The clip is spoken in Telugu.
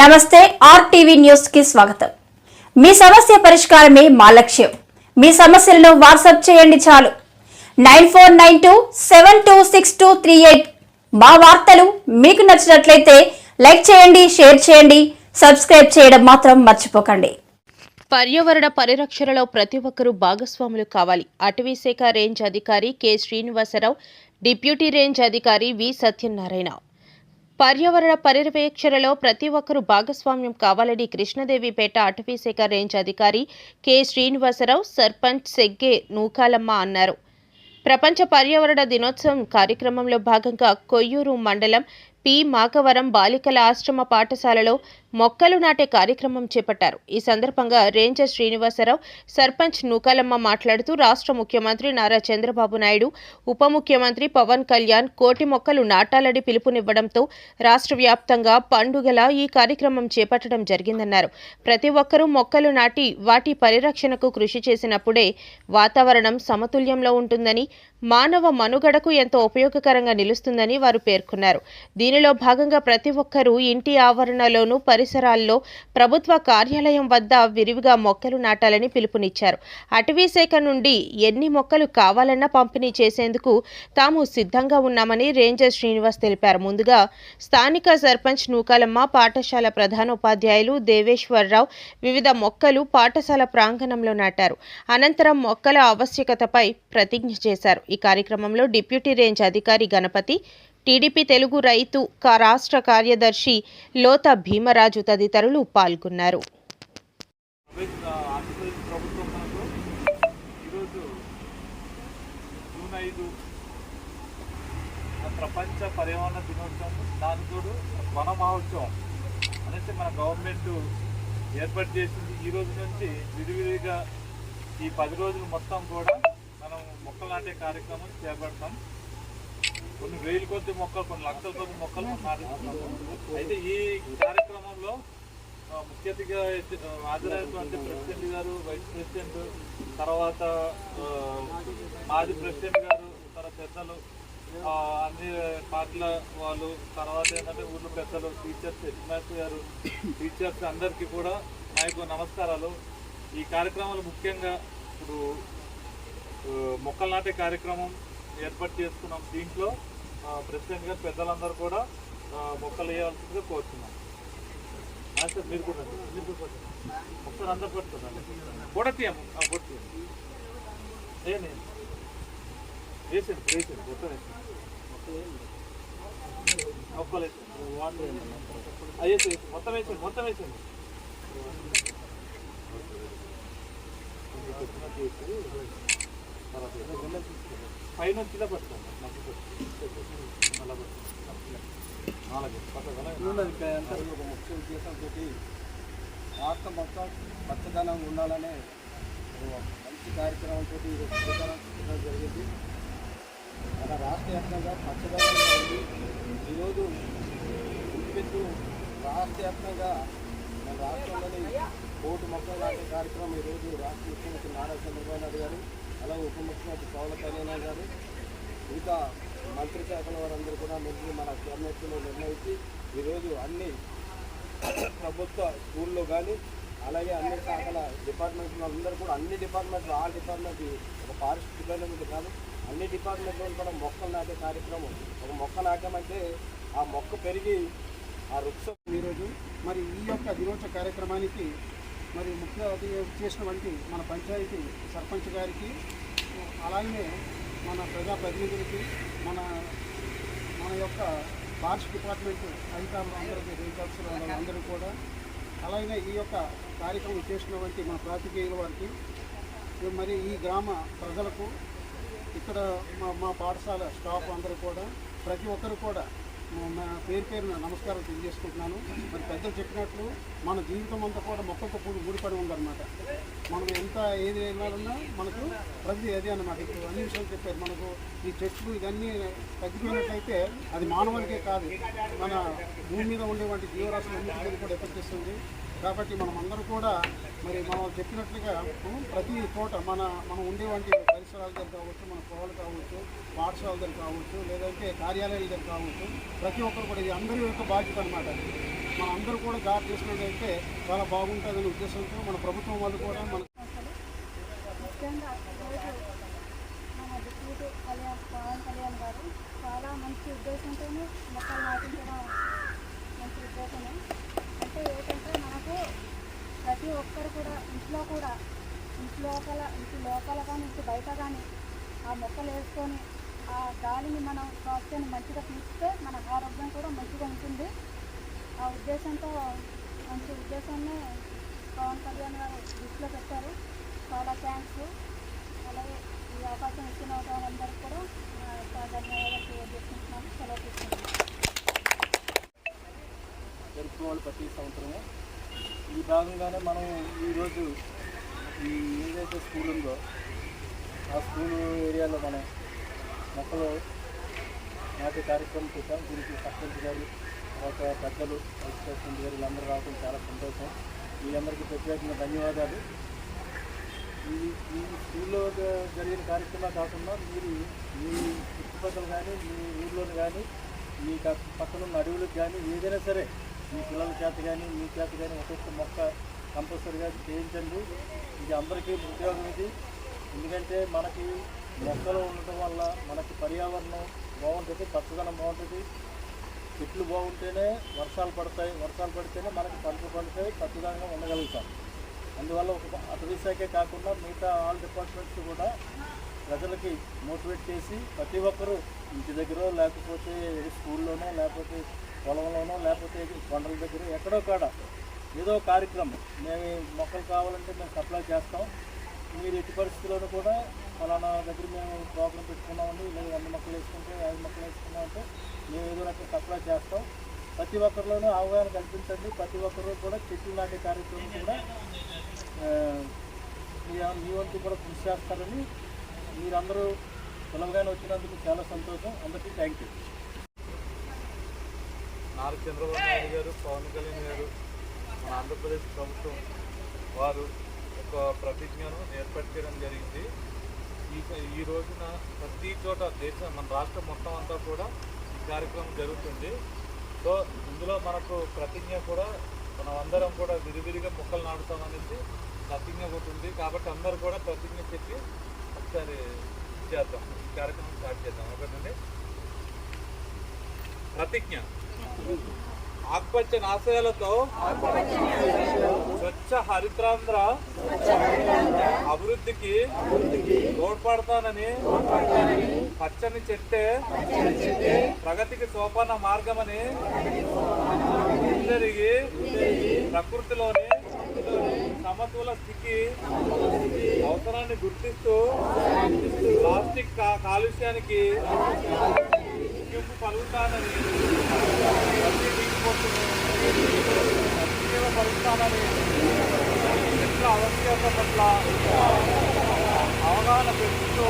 నమస్తే ఆర్టీవీ న్యూస్కి స్వాగతం. మీ సమస్య పరిష్కారమే మా లక్ష్యం. మీ సమస్యలను వాట్సాప్ చేయండి చాలు. Nine four nine two seven two six two three eight మా వార్తలు మీకు నచ్చినట్లయితే లైక్ చేయండి షేర్ చేయండి సబ్స్క్రైబ్ చేయడం మాత్రం మర్చిపోకండి. పర్యావరణ పరిరక్షణలో ప్రతి ఒక్కరూ భాగస్వాములు కావాలి. అటవీశాఖ రేంజ్ అధికారి కె శ్రీనివాసరావు డిప్యూటీ రేంజ్ అధికారి వి సత్యనారాయణ. పర్యావరణ పర్యవేక్షణలో ప్రతి ఒక్కరూ భాగస్వామ్యం కావాలని కృష్ణదేవిపేట అటవీశాఖ రేంజ్ అధికారి కె. శ్రీనివాసరావు సర్పంచ్ సెగ్గే నూకాలమ్మ అన్నారు. ప్రపంచ పర్యావరణ దినోత్సవం కార్యక్రమంలో భాగంగా కొయ్యూరు మండలం పి. మాకవరం బాలికల ఆశ్రమ పాఠశాలలో మొక్కలు నాటే కార్యక్రమం చేపట్టారు. ఈ సందర్భంగా రేంజర్ శ్రీనివాసరావు సర్పంచ్ నూకాలమ్మ మాట్లాడుతూ రాష్ట్ర ముఖ్యమంత్రి నారా చంద్రబాబు నాయుడు ఉప ముఖ్యమంత్రి పవన్ కళ్యాణ్ కోటి మొక్కలు నాటాలని పిలుపునివ్వడంతో రాష్ట్ర వ్యాప్తంగా పండుగల ఈ కార్యక్రమం చేపట్టడం జరిగిందన్నారు. ప్రతి ఒక్కరూ మొక్కలు నాటి వాటి పరిరక్షణకు కృషి చేసినప్పుడే వాతావరణం సమతుల్యంలో ఉంటుందని మానవ మనుగడకు ఎంతో ఉపయోగకరంగా నిలుస్తుందని వారు పేర్కొన్నారు. దీనిలో భాగంగా ప్రతి ఒక్కరూ ఇంటి ఆవరణలోనూ పరిసరాల్లో ప్రభుత్వ కార్యాలయం వద్ద విరివిగా మొక్కలు నాటాలని పిలుపునిచ్చారు. అటవీ శాఖ నుండి ఎన్ని మొక్కలు కావాలన్నా పంపిణీ చేసేందుకు తాము సిద్ధంగా ఉన్నామని రేంజర్ శ్రీనివాస్ తెలిపారు. ముందుగా స్థానిక సర్పంచ్ నూకాలమ్మ పాఠశాల ప్రధానోపాధ్యాయులు దేవేశ్వరరావు వివిధ మొక్కలు పాఠశాల ప్రాంగణంలో నాటారు. అనంతరం మొక్కల ఆవశ్యకతపై ప్రతిజ్ఞ చేశారు. ఈ కార్యక్రమంలో డిప్యూటీ రేంజ్ అధికారి గణపతి టీడీపీ తెలుగు రైతు రాష్ట్ర కార్యదర్శి లోత భీమరాజు తదితరులు పాల్గొన్నారు. ప్రపంచ పర్యావరణ దినోత్సవం దాని తోడు వన మహోత్సవం అనేసి మన గవర్నమెంట్ ఏర్పాటు చేసింది ఈ రోజు నుంచి విడివిడిగా ఈ పది రోజులు మొత్తం కూడా మనం మొక్కలు నాటే కార్యక్రమం చేపడతాం. కొన్ని వేల కొద్ది మొక్కలు కొన్ని లక్షల కొద్ది మొక్కలు మనం అయితే ఈ కార్యక్రమంలో ముఖ్య అతిథిగా హాజరైనటువంటి ప్రెసిడెంట్ గారు వైస్ ప్రెసిడెంట్ తర్వాత మాజీ ప్రెసిడెంట్ గారు తర్వాత పెద్దలు అన్ని పార్టీల వాళ్ళు తర్వాత ఏంటంటే ఊళ్ళో పెద్దలు టీచర్స్ హెడ్మాస్టర్ గారు టీచర్స్ అందరికీ కూడా నా యొక్క నమస్కారాలు. ఈ కార్యక్రమాలు ముఖ్యంగా ఇప్పుడు మొక్కలు నాటే కార్యక్రమం ఏర్పాటు చేసుకున్నాం దీంట్లో. ప్రెసిడెంట్ గారు పెద్దలందరూ కూడా మొక్కలు వేయాల్సిందిగా కోరుతున్నాం. సార్ మీరు కూడా మీరు కూడా ఒకసారి అందరు పట్టుకోండి కూడా తీయము ఆ, కూడా తీయము ఏనే వేసేది మొత్తం మొక్కలు వేసాను వాటర్ వేసి వేసి మొత్తం వేసేది మొత్తం వేసేది పైన కిలో పట్టుకోండి మధ్య పట్టుకోండి. ఒక ముఖ్య ఉద్దేశంతో రాష్ట్రం మొత్తం పచ్చదనం ఉండాలనే మంచి కార్యక్రమంతో ఈరోజు జరిగింది మన రాష్ట్ర వ్యాప్తంగా పచ్చదనం ఉంది ఈరోజు ఇంటిపెట్టు రాష్ట్ర వ్యాప్తంగా మన రాష్ట్రంలోని కోటి మొక్కలు నాటే కార్యక్రమం ఈరోజు రాష్ట్ర ముఖ్యమంత్రి నారా చంద్రబాబు నాయుడు గారు అలాగే ఉప ముఖ్యమంత్రి పవన్ కళ్యాణ్ గారు ఇంకా మంత్రి శాఖల వారందరూ కూడా మంత్రి మన క్యాబినెట్లో నిర్ణయించి ఈరోజు అన్ని ప్రభుత్వ స్కూల్లో కానీ అలాగే అన్ని శాఖల డిపార్ట్మెంట్ అందరూ కూడా అన్ని డిపార్ట్మెంట్లు ఆ డిపార్ట్మెంట్ ఒక ఫారెస్ట్ డిపార్ట్మెంట్ కాదు అన్ని డిపార్ట్మెంట్లో కూడా మొక్కలు నాటే కార్యక్రమం ఒక మొక్క నాటామంటే ఆ మొక్క పెరిగి ఆ వృక్షం ఈరోజు మరి ఈ యొక్క దినోత్సవ కార్యక్రమానికి మరి ముఖ్య అతిథి చేసినటువంటి మన పంచాయతీ సర్పంచ్ గారికి అలాగే మన ప్రజాప్రతినిధులకి మన మన యొక్క ఫారెస్ట్ డిపార్ట్మెంట్ అధికారులు అందరికీ రేంజ్ అందరూ కూడా. అలాగే ఈ యొక్క కార్యక్రమం చేసినటువంటి మన పాత్రికేయుల వారికి మరి ఈ గ్రామ ప్రజలకు ఇక్కడ మా మా పాఠశాల స్టాఫ్ అందరూ కూడా ప్రతి ఒక్కరు కూడా నా పేరు పేరున నమస్కారం తెలియజేసుకుంటున్నాను. మరి పెద్దలు చెప్పినట్లు మన జీవితం అంతా కూడా మొక్కతో పూడి ఊడిపడి ఉందన్నమాట. మనం ఎంత ఏది వెళ్ళాలన్నా మనకు ప్రతి అదే అన్నమాట. ఇప్పుడు అన్ని విషయాలు చెప్పారు. మనకు ఈ చెట్లు ఇవన్నీ తగ్గిపోయినట్లయితే అది మానవునికే కాదు. మన భూమి మీద ఉండేటువంటి జీవరాశులు అన్నిటి కూడా ఎఫెక్ట్ చేస్తుంది. కాబట్టి మనం అందరూ కూడా మరి మనం చెప్పినట్లుగా ప్రతి చోట మన మనం ఉండేవంటి పరిసరాల దగ్గర కావచ్చు మన పొలాలు కావచ్చు పాఠశాల దగ్గర కావచ్చు లేదంటే కార్యాలయాల దగ్గర కావచ్చు ప్రతి ఒక్కరు కూడా ఇది అందరి యొక్క బాధ్యత అనమాట మన అందరూ కూడా జాగ్రత్త చేసినట్టయితే చాలా బాగుంటుందనే ఉద్దేశంతో మన ప్రభుత్వం వాళ్ళు కూడా మన ముఖ్యంగా ఈరోజు మన డిప్యూటీ కళ్యాణ్ పవన్ కళ్యాణ్ గారు చాలా మంచి ఉద్దేశంతోనే మొక్కలు నాటించడం మంచి ఉద్దేశమే. అంటే ఏంటంటే మనకు ప్రతి ఒక్కరు కూడా ఇంట్లో కూడా ఇంటి లోపల ఇంటి లోపల కానీ ఇంటి బయట కానీ ఆ మొక్కలు వేసుకొని ఆ గాలిని మనం శ్వాసని మంచిగా తీస్తే మన ఆరోగ్యం కూడా మంచిగా ఉంటుంది. ఆ ఉద్దేశంతో మంచి ఉద్దేశాన్ని పవన్ కళ్యాణ్ గారు దృష్టిలో పెట్టారు. చాలా థ్యాంక్స్ అలాగే ఈ అవకాశం ఇచ్చిన వాళ్ళందరికీ కూడా ధన్యవాదాలు తెలియజేసుకుంటున్నాను సెలవు తీసుకుంటున్నాను. జరుపుకోవాలి ప్రతి సంవత్సరము. ఈ భాగంగానే మనం ఈరోజు ఈ ఏదైతే స్కూల్ ఉందో ఆ స్కూల్ ఏరియాలో మనం మొక్కలు నాటి కార్యక్రమం పెట్టాం దీనికి సర్పంచ్ గారు తర్వాత పెద్దలు వైస్ ప్రెసిడెంట్ గారు వీళ్ళందరూ రావడం చాలా సంతోషం. వీళ్ళందరికీ ప్రత్యేకంగా ధన్యవాదాలు. ఈ ఈ స్కూల్లో జరిగిన కార్యక్రమాలు కాకుండా మీరు మీ చుట్టుపక్కల కానీ మీ ఊర్లోని కానీ మీ పక్కన ఉన్న అడవులకు కానీ ఏదైనా సరే మీ పిల్లల చేత కానీ మీ చేత కానీ ఒక్కొక్క మొక్క కంపల్సరీగా చేయించండి. ఇది అందరికీ ఉద్యోగం ఇది. ఎందుకంటే మనకి మొక్కలు ఉండటం వల్ల మనకి పర్యావరణం బాగుంటుంది పచ్చదనం బాగుంటుంది. చెట్లు బాగుంటేనే వర్షాలు పడతాయి. వర్షాలు పడితేనే మనకి పంటలు పండుతాయి పచ్చదనంగా ఉండగలుగుతాం. అందువల్ల ఒక అటవీ శాఖే కాకుండా మిగతా ఆల్ డిపార్ట్మెంట్స్ కూడా ప్రజలకి మోటివేట్ చేసి ప్రతి ఒక్కరూ ఇంటి దగ్గర లేకపోతే స్కూల్లోనో లేకపోతే పొలంలోనో లేకపోతే కొండల దగ్గర ఎక్కడో కాడ ఏదో కార్యక్రమం. మేము మొక్కలు కావాలంటే మేము సప్లై చేస్తాం. మీరు ఎట్టి పరిస్థితుల్లోనూ కూడా ఫలానా దగ్గర మేము ప్రోగ్రాం పెట్టుకున్నామండి. లేదా వంద మొక్కలు వేసుకుంటే ఐదు మొక్కలు వేసుకున్నామంటే మేము ఏదో రకంగా సప్లై చేస్తాం. ప్రతి ఒక్కరిలోనూ అవగాహన కల్పించండి. ప్రతి ఒక్కరు కూడా చెట్లు నాటే కార్యక్రమం కూడా మీ మీ వంతు కూడా కృషి చేస్తారని మీరందరూ సులభంగానే వచ్చినందుకు చాలా సంతోషం. అందరికీ థ్యాంక్ యూ నారా చంద్రబాబు నాయుడు గారు పవన్ కళ్యాణ్ గారు మన ఆంధ్రప్రదేశ్ ప్రభుత్వం వారు ఒక ప్రతిజ్ఞను ఏర్పరచడం జరిగింది. ఈ ఈ రోజున ప్రతి చోట దేశం మన రాష్ట్రం మొత్తం అంతా కూడా ఈ కార్యక్రమం జరుగుతుంది. సో ఇందులో మనకు ప్రతిజ్ఞ కూడా మనం అందరం కూడా విరివిరిగా మొక్కలు నాటుతామనేసి ప్రతిజ్ఞ ఉంటుంది కాబట్టి అందరూ కూడా ప్రతిజ్ఞ చెప్పి ఒకసారి చేద్దాం. ఈ కార్యక్రమం స్టార్ట్ చేద్దాం. ఒకటండి ప్రతిజ్ఞ. ఆకుపచ్చని ఆశయాలతో స్వచ్ఛ హరిత్రాంధ్ర అభివృద్ధికి తోడ్పడతానని పచ్చని చెట్టే ప్రగతికి సోపాన మార్గమని తిరిగి ప్రకృతిలోని సమతుల స్థితి అవసరాన్ని గుర్తిస్తూ ప్లాస్టిక్ కాలుష్యానికి పలుకుతానని ప్రతి పలుకుతానని చెట్ల ఆవశ్యకత పట్ల అవగాహన పెంచుతూ